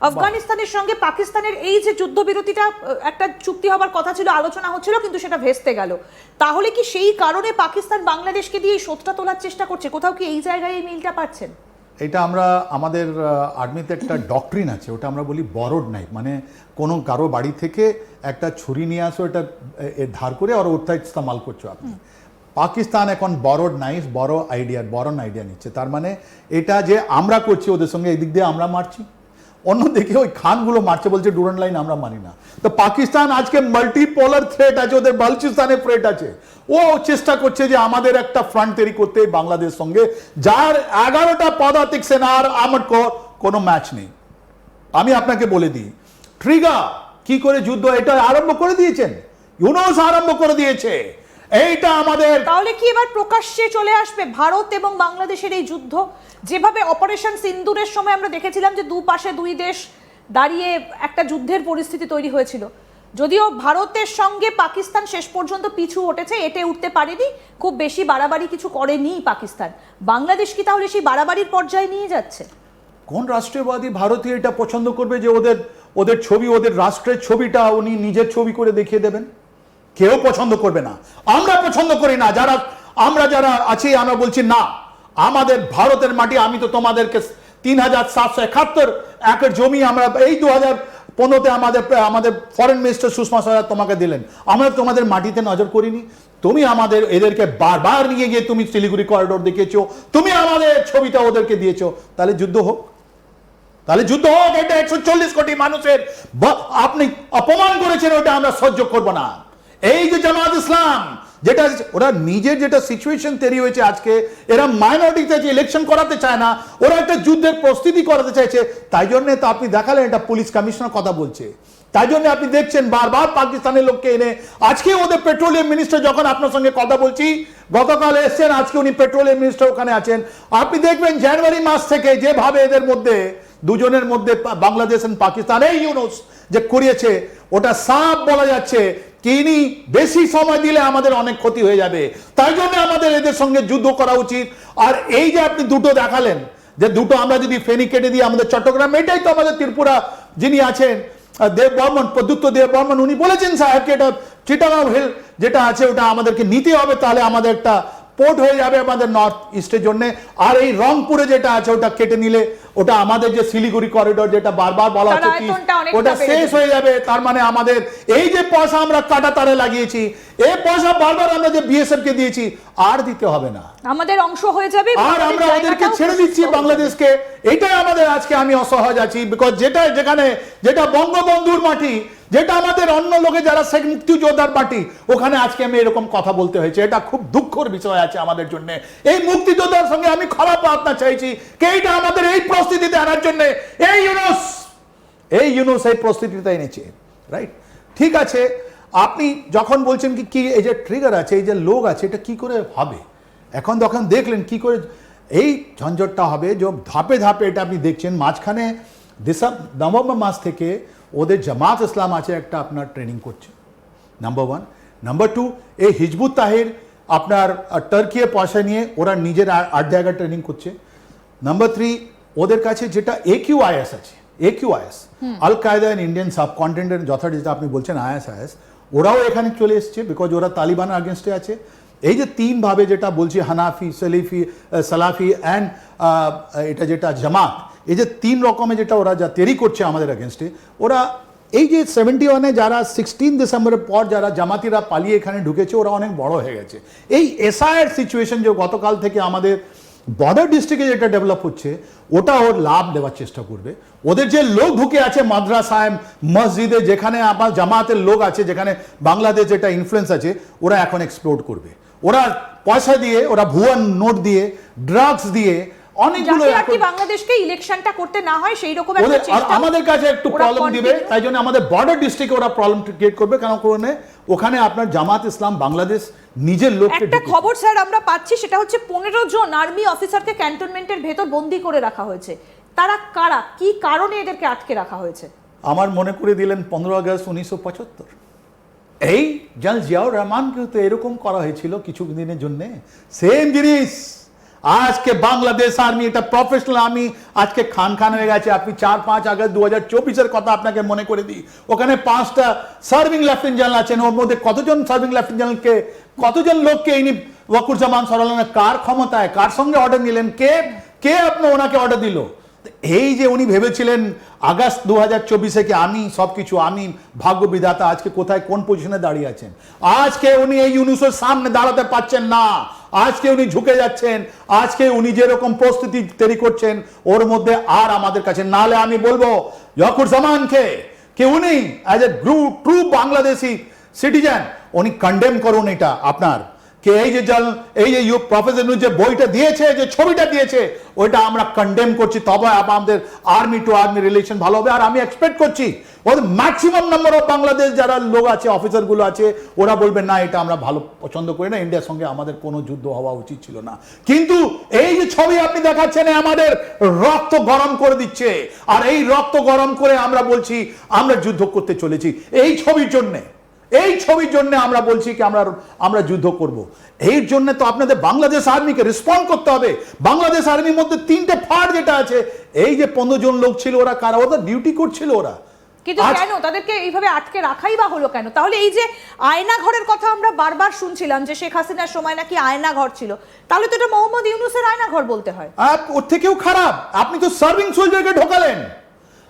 আফগানিস্তানের সঙ্গে পাকিস্তানের এই যে যুদ্ধবিরতিটা একটা চুক্তি হবার কথা ছিল আলোচনা হচ্ছিল কিন্তু সেটা ভেস্তে গেল। তাহলে কি সেই কারণে পাকিস্তান বাংলাদেশকে দিয়ে এই শোধটা তোলার চেষ্টা করছে? কোথাও কি এই জায়গায় এই মিলটা পাচ্ছেন? এটা আমরা আমাদের আর্মিতে একটা ডক্ট্রিন আছে ওটা আমরা বলি বরড নাইফ মানে কোনো কারও বাড়ি থেকে একটা ছুরি নিয়ে আসো এটা ধার করে আর ওটা ইস্তেমাল করছ আপনি। পাকিস্তান এখন বড়ড নাইফ বড় আইডিয়া বড় আইডিয়া নিচ্ছে। তার মানে এটা যে আমরা করছি ওদের সঙ্গে এদিক দিয়ে আমরা মারছি। অন্যদিকে ওই খানগুলো মারছে বলছে, ডুরান লাইন আমরা মানি না। তো পাকিস্তান আজকে মাল্টিপোলার থ্রেট আছে, ওদের বালুচিস্তানে থ্রেট আছে। ও চেষ্টা করছে যে আমাদের একটা ফ্রন্ট তৈরি করতে বাংলাদেশ সঙ্গে। যার এগারোটা পদাতিক সেনার আমার কোনো ম্যাচ নেই। আমি আপনাকে বলে দিই ট্রিগা কি করে যুদ্ধ এটা আরম্ভ করে দিয়েছেন? ইউনোস আরম্ভ করে দিয়েছে। এইটা আমাদের তাহলে কি এবার প্রকাশ্যে চলে আসবে ভারত এবং বাংলাদেশের এই যুদ্ধ? যেভাবে অপারেশন সিন্দুরের সময় আমরা দেখেছিলাম যে দুপাশে দুই দেশ দাঁড়িয়ে একটা যুদ্ধের পরিস্থিতি তৈরি হয়েছিল। যদিও ভারতের সঙ্গে পাকিস্তান শেষ পর্যন্ত পিছু উঠেছে এটে উঠতে পারেনি। খুব বেশি বাড়াবাড়ি কিছু করেনি পাকিস্তান। বাংলাদেশ কি তাহলে সেই বাড়াবাড়ির পর্যায়ে নিয়ে যাচ্ছে? কোন রাষ্ট্রবাদী ভারতীয় এটা পছন্দ করবে যে ওদের ওদের ছবি ওদের রাষ্ট্রের ছবিটা উনি নিজের ছবি করে দেখিয়ে দেবেন? কেউ পছন্দ করবে না। আমরা পছন্দ করি না। যারা, আমরা যারা আছি, আমরা বলছি, না, আমাদের ভারতের মাটি, আমি তো তোমাদেরকে তিন হাজার সাতশো একাত্তর একর জমি আমরা এই দু হাজার পনেরোতে আমাদের আমাদের ফরেন মিনিস্টার সুষমা স্বরাজ তোমাকে দিলেন। আমরা তোমাদের মাটিতে নজর করিনি। তুমি আমাদের এদেরকে বারবার নিয়ে গিয়ে তুমি শিলিগুড়ি করিডোর দেখিয়েছো। তুমি আমাদের ছবিটা ওদেরকে দিয়েছ। তাহলে যুদ্ধ হোক। তাহলে যুদ্ধ হোক। এটা একশো চল্লিশ কোটি মানুষের আপনি অপমান করেছেন, ওটা আমরা সহ্য করব না। এই যে জামাত ইসলাম, যেটা ওরা নিজের যেটা সিচুয়েশন তৈরি হয়েছে আজকে, এরা মাইনরিটিতে যে ইলেকশন করাতে চায় না, ওরা একটা যুদ্ধের প্রস্তুতি করাতে চাইছে, তাই জন্য তো আপনি দেখালেন এটা পুলিশ কমিশনার কথা বলছে। তাই জন্য আপনি দেখছেন বারবার পাকিস্তানের লোককে এনে, আজকে ওদের পেট্রোলিয়াম মিনিস্টার যখন আপনার সঙ্গে কথা বলছি, গতকাল এসছেন, আজকে উনি পেট্রোলিয়াম মিনিস্টার ওখানে আছেন। আপনি দেখবেন জানুয়ারি মাস থেকে যেভাবে এদের মধ্যে, দুজনের মধ্যে বাংলাদেশ এবং পাকিস্তান, এই ইউনুস যে করিয়েছে ওটা সাফ বলা যাচ্ছে ইনি বেশি সময় দিলে আমাদের অনেক ক্ষতি হয়ে যাবে। তাই জন্য আমাদের এদের সঙ্গে যুদ্ধ করা উচিত। আর এই যে আপনি দুটো দেখালেন, যে দুটো আমরা যদি ফেনি কেটে দিই আমাদের চট্টগ্রাম, এটাই তো আমাদের ত্রিপুরা যিনি আছেন দেব বর্মন প্রদ্যুত্ত দেব বর্মন, উনি বলেছেন সাহেবকে এটা চিটাগাঁও হিল যেটা আছে ওটা আমাদেরকে নিতে হবে, তাহলে আমাদের একটা পোর্ট হয়ে যাবে আমাদের নর্থ ইস্টের জন্য। আর এই রংপুরে যেটা আছে ওটা কেটে নিলে ওটা আমাদের যে শিলিগুড়ি করিডোর যেটা বারবার বলা হচ্ছে কি, ওটা শেষ হয়ে যাবে। তার মানে আমাদের এই যে পয়সা আমরা কাটা তারে লাগিয়েছি এই পয়সা বারবার আমরা যে বিএসএফ কে দিয়েছি আর দিতে হবে না। আমাদের অংশ হয়ে যাবে আর আমরা ওদেরকে ছেড়ে দিচ্ছি বাংলাদেশকে। এটাই আমাদের আজকে আমি অসহজ আছি বিকজ যেটা যেখানে যেটা বঙ্গবন্ধুর মাটি, যেটা আমাদের অন্য লোকে যারা শেখ মুক্তিযোদ্ধার মাটি, ওখানে আজকে আমি এরকম কথা বলতে হয়েছে। এটা খুব দুঃখর বিষয় আছে আমাদের জন্য। এই মুক্তিযোদ্ধার সঙ্গে আমি খারাপ প্রার্থনা চাইছি কে এইটা আমাদের এই প্রস্তুতিতে আনার জন্য? এই ইউনুস! এই ইউনুস এই প্রস্তুতিতে এনেছে রাইট ঠিক আছে, আপনি যখন বলছেন কি কি এই যে ট্রিগার আছে, এই যে লোক আছে, এটা কি করে হবে? এখন যখন দেখলেন কি করে, এই ঝঞ্ঝটটা হবে, যে ধাপে ধাপে এটা আপনি দেখছেন, মাঝখানে ডিসেম্বর নভেম্বর মাস থেকে ওদের জামাত ইসলাম আছে একটা আপনার ট্রেনিং করছে। নাম্বার ওয়ান নাম্বার টু এই হিজবুত তাহির আপনার টার্কিয়ে পয়সা নিয়ে ওরা নিজের আট জায়গায় ট্রেনিং করছে। নাম্বার থ্রি ওদের কাছে যেটা একিউআইএস আছে একিউআইএস আল কায়দা ইন ইন্ডিয়ান সাবকন্টিনেন্টের যথাযথ যেটা আপনি বলছেন আইএসআইএস ওরাও এখানে চলে এসছে বিকজ ওরা তালিবানের আগেনস্টে আছে। এই যে তিন ভাবে যেটা বলছি হানাফি সলিফি সালাফি অ্যান্ড এটা যেটা জামাত এই যে তিন রকমের যেটা ওরা যা তৈরি করছে আমাদের আগেনস্টে ওরা এই যে সেভেন্টি ওয়ানে যারা সিক্সটিন ডিসেম্বরের পর যারা জামাতিরা পালিয়ে এখানে ঢুকেছে, ওরা অনেক বড় হয়ে গেছে। এই এসআইয়ের সিচুয়েশন যে গতকাল থেকে আমাদের বর্ডার ডিস্ট্রিক্টে যেটা ডেভেলপ হচ্ছে, ওটা ওর লাভ দেওয়ার চেষ্টা করবে। ওদের যে লোক ঢুকে আছে মাদ্রাসায় মসজিদে, যেখানে আমার জামাতের লোক আছে, যেখানে বাংলাদেশ যেটা ইনফ্লুয়েন্স আছে, ওরা এখন এক্সপ্লোর করবে। ওরা পয়সা দিয়ে, ওরা ভুয়া নোট দিয়ে ড্রাগস দিয়ে অনেকগুলো কি বাংলাদেশকে ইলেকশনটা করতে না হয় সেই রকম একটা চেষ্টা আমাদের কাছে একটু প্রবলেম দিবে তাই জন্য আমাদের বর্ডার ডিস্ট্রিক্টে ওরা প্রবলেম ক্রিয়েট করবে কারণে ওখানে আপনার জামাত ইসলাম বাংলাদেশ নিজের লোককে একটা খবর স্যার আমরা পাচ্ছি সেটা হচ্ছে পনেরো জন আর্মি অফিসারকে ক্যান্টনমেন্টের ভেতর বন্দি করে রাখা হয়েছে। তারা কারা? কি কারণে এদেরকে আটকে রাখা হয়েছে? আমার মনে করে দিলেন পনেরো আগস্ট উনিশশো পঁচাত্তর। এই জাল জিয়াউর রহমানকে তো এরকম করা হয়েছিল কিছু দিনের জন্য। সেম জিনিস! আজকে বাংলাদেশ আর্মি, এটা প্রফেশনাল আর্মি আজকে খান খান হয়ে গেছে। আপনি চার পাঁচ আগস্ট দু হাজার চব্বিশের কথা আপনাকে মনে করে দিই। ওখানে পাঁচটা সার্ভিং লেফটেন্ট জেনারেল আছেন, ওর মধ্যে কতজন সার্ভিং লেফটেন্ট জেনারেলকে কতজন লোককে ইনি ওয়াকুরজামান সরালেন কার ক্ষমতায়, কার সঙ্গে অর্ডার নিলেন, কে কে আপনি ওনাকে অর্ডার দিল? এই যে উনি ভেবেছিলেন, আগস্ট দু হাজার চব্বিশে কি আমি, সবকিছু আমি ভাগ্য বিধাতা আজকে কোথায়, কোন পজিশনে দাঁড়িয়ে আছেন? আজকে উনি এই ইউনুসের সামনে দাঁড়াতে পারছেন না। আজকে উনি ঝুঁকে যাচ্ছেন, আজকে উনি যেরকম প্রস্তুতি তৈরি করছেন, ওর মধ্যে আর আমাদের কাছে নালে আমি বলব জকুর জামানকে কি উনি অ্যাজ এ গ্রু ট্রু বাংলাদেশি সিটিজেন উনি কন্ডেম করুন এটা আপনার। কে এই যে জল, এই যে প্রফেসর যে বইটা দিয়েছে, যে ছবিটা দিয়েছে, ওইটা আমরা কন্ডেম করছি, তবে আমাদের আর্মি টু আর্মি রিলেশন ভালো হবে, আর আমি এক্সপেক্ট করছি ওদের ম্যাক্সিমাম নাম্বার অফ বাংলাদেশ যারা লোক আছে অফিসারগুলো আছে, ওরা বলবে, না, এটা আমরা ভালো পছন্দ করি না। ইন্ডিয়ার সঙ্গে আমাদের কোনো যুদ্ধ হওয়া উচিত ছিল না। কিন্তু এই যে ছবি আপনি দেখাচ্ছেন আমাদের রক্ত গরম করে দিচ্ছে। আর এই রক্ত গরম করে আমরা বলছি, আমরা যুদ্ধ করতে চলেছি। এই ছবির জন্যে, এই ছবির জন্য আমরা বলছি কি, আমরা আমরা যুদ্ধ করব। এই জন্য তো আপনাদের বাংলাদেশ আর্মিকে রেসপন্ড করতে হবে। বাংলাদেশ আর্মির মধ্যে তিনটে ফাট যেটা আছে, এই যে পনেরো জন লোক ছিল ওরা, কারা? ওদের ডিউটি করছিল ওরা। কিন্তু কেন? তাদেরকে এইভাবে আটকে রাখাই বা হলো কেন? তাহলে এই যে আয়না ঘরের কথা আমরা বারবার শুনছিলাম যে শেখ হাসিনার সময় নাকি আয়না ঘর ছিল তাহলে তো এটা মোহাম্মদ ইউনুসের আয়না ঘর বলতে হয়। ওর থেকেও খারাপ। আপনি তো সার্ভিং সোলজারকে ঢোকালেন।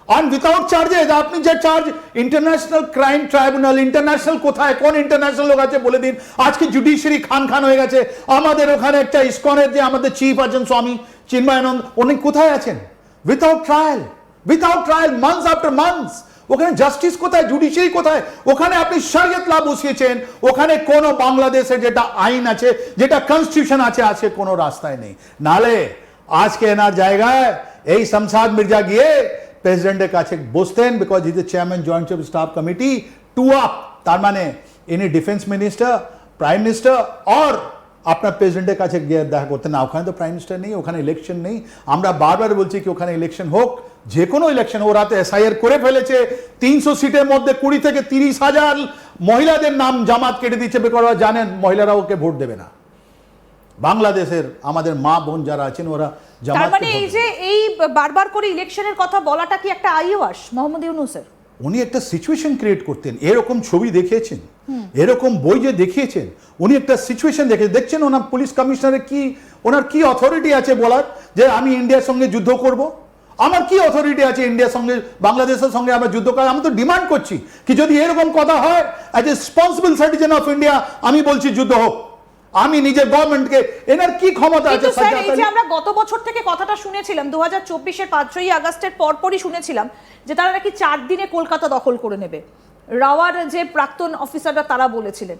আর উইথাউট চার্জেস আপনি যে charge international crime tribunal international কোথায় কোন ইন্টারন্যাশনাল লোক আছে বলে দিন। আজকে জুডিশিয়ারি খান খান হয়ে গেছে। আমাদের ওখানে একটা ইসকনের যে আমাদের চিফ আছেন স্বামী চিন্ময়ানন্দ উনি কোথায় আছেন? Without trial without trial months after months ওখানে জাস্টিস কোথায় জুডিশিয়ারি কোথায়? ওখানে আপনি শরিয়ত লাভ বসিয়েছেন। ওখানে কোনো বাংলাদেশের যেটা আইন আছে, যেটা কনস্টিটিউশন আছে আছে কোনো রাস্তায় নেই। নালে আজকে এনার জায়গায় এই শমশাদ মির্জা গিয়ে প্রেসিডেন্টের কাছে বসতেন because is the chairman joint chief staff committee to up তার মানে ইনি defence minister prime minister or আপনার প্রেসিডেন্টের কাছে গিয়ে দেখা করতেন। না, ওখানে তো প্রাইম মিনিস্টার নেই, ওখানে ইলেকশন নেই। আমরা বারবার বলছি কি, ওখানে ইলেকশন হোক। যে কোনো ইলেকশন ওরা তো এসআইআর করে ফেলেছে। তিনশো সিটের মধ্যে কুড়ি থেকে তিরিশ হাজার মহিলাদের নাম জামাত কেটে দিচ্ছে বেকাররা জানেন মহিলারা ওকে ভোট দেবে না। বাংলাদেশের আমাদের মা বোন যারা আছেন ওরা তার মানে এই যে এই বারবার করে ইলেকশনের কথা বলাটা কি একটা আইওয়াস মোহাম্মদ ইউনুসের? উনি একটা সিচুয়েশন ক্রিয়েট করতেন। এরকম ছবি দেখিয়েছেন এরকম বই যে দেখিয়েছেন উনি একটা সিচুয়েশন দেখে দেখছেন ওনার পুলিশ কমিশনারের কি ওনার কি অথরিটি আছে বলার? যে আমি ইন্ডিয়ার সঙ্গে যুদ্ধ করব? আমার কি অথরিটি আছে ইন্ডিয়ার সঙ্গে বাংলাদেশের সঙ্গে আমরা যুদ্ধ করা আমি তো ডিমান্ড করছি কি যদি এরকম কথা হয় as a responsible citizen of India আমি বলছি যুদ্ধ হোক। আমি নিজের গভর্নমেন্টকে এনার কি ক্ষমতা আছে স্যার এই যে আমরা গত বছর থেকে কথাটা শুনেছিলাম দু হাজার চব্বিশের পাঁচই আগস্টের পরপরই শুনেছিলাম যে তারা নাকি চার দিনে কলকাতা দখল করে নেবে। রাওয়ার যে প্রাক্তন অফিসাররা তারা বলেছিলেন।